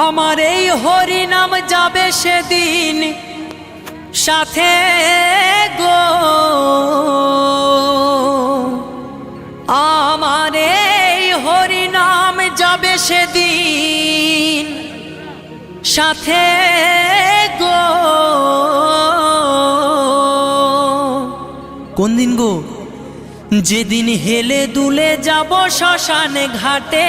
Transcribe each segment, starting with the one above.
আমার এই হরি নাম যাবে সেদিন সাথে গো। আমার এই হরি নাম যাবে সেদিন সাথে গো। কোন দিন গো? যেদিন হেলে দুলে যাব শ্মশান ঘাটে।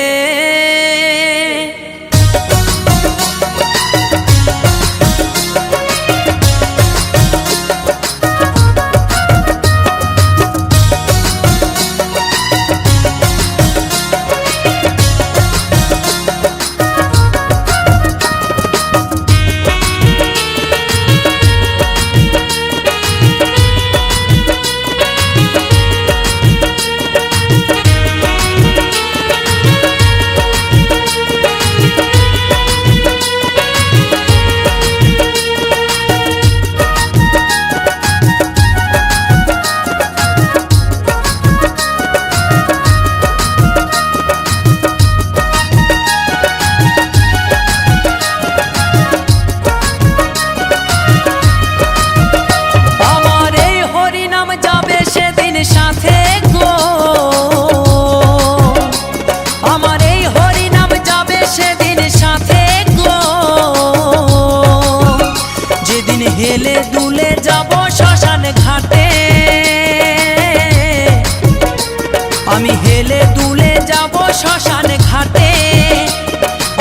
শ্মশান ঘাটে।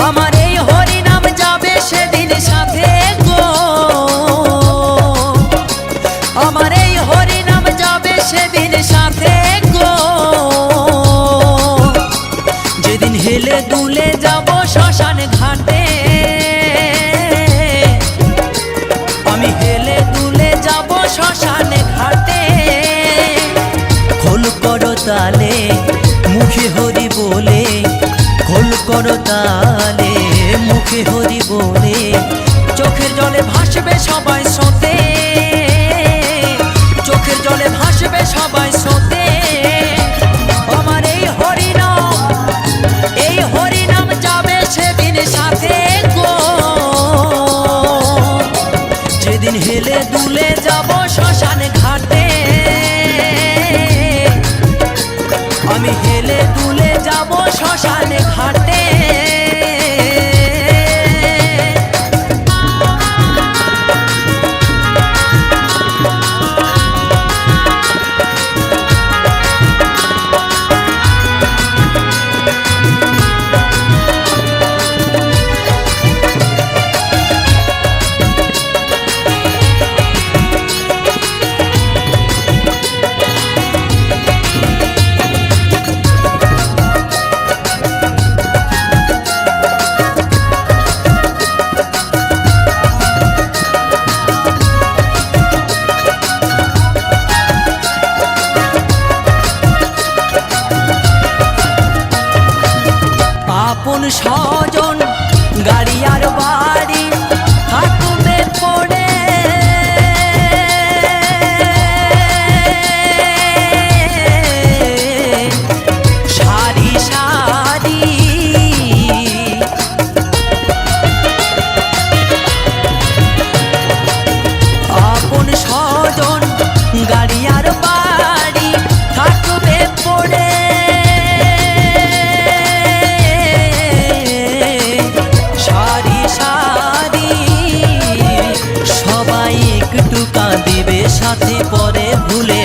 আমার এই হরি নাম যাবে সেদিন সাথে গো। আমার এই হরি নাম যাবে সেদিন সাথে গো। যেদিন হেলে দুলে যাব শ্মশান ঘাটে। আমি হেলে দুলে যাব শ্মশান ঘাটে। খোল করো তালে, মুখে খোল করো মুখে হরি বলে, চোখের জলে ভাসবে সবাই সোতে চোখের জলে ভাসবে সবাই সোতে আমার এই হরিনাম এই হরিনাম যাবে সেদিন সাথে গো। যেদিন হেলে দুলে যাব শ্মশান ঘাটে। আমি হেলে দুলে যাব শ্মশান ঘাটে। আপন স্বজন সবাই একটু কাঁদিবে সাথে পরে ভুলে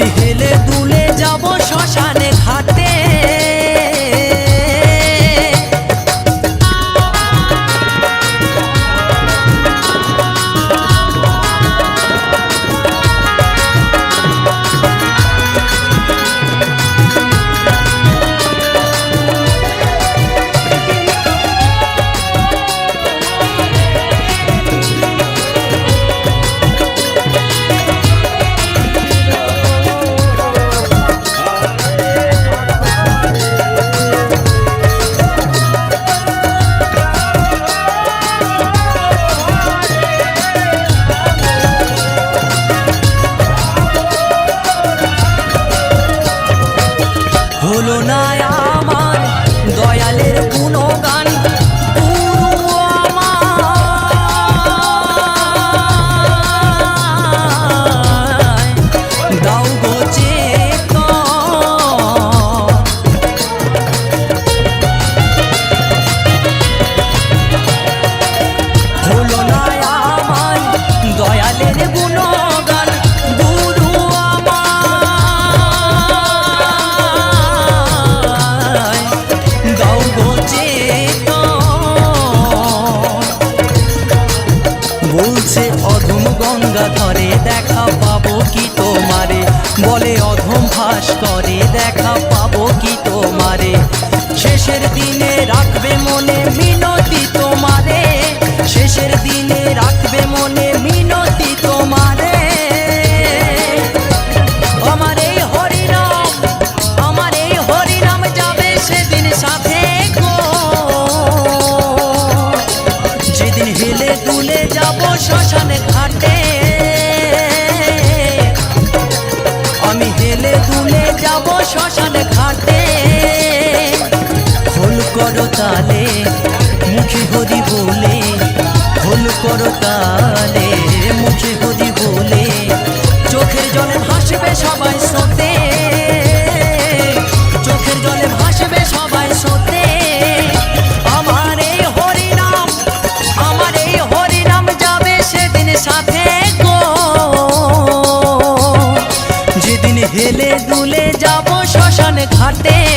আমি হেলে দুল না ধরা ধরে দেখা পাবো কি তোমারে। বলে অধম ভাস করে দেখা পাবো কি তোমারে। শেষের দিনে রাখবে মনে মিনতি তোমারে। শেষের দিনে রাখবে মনে যাব শ্মশান ঘাটে। খোল করো তালে ঘটে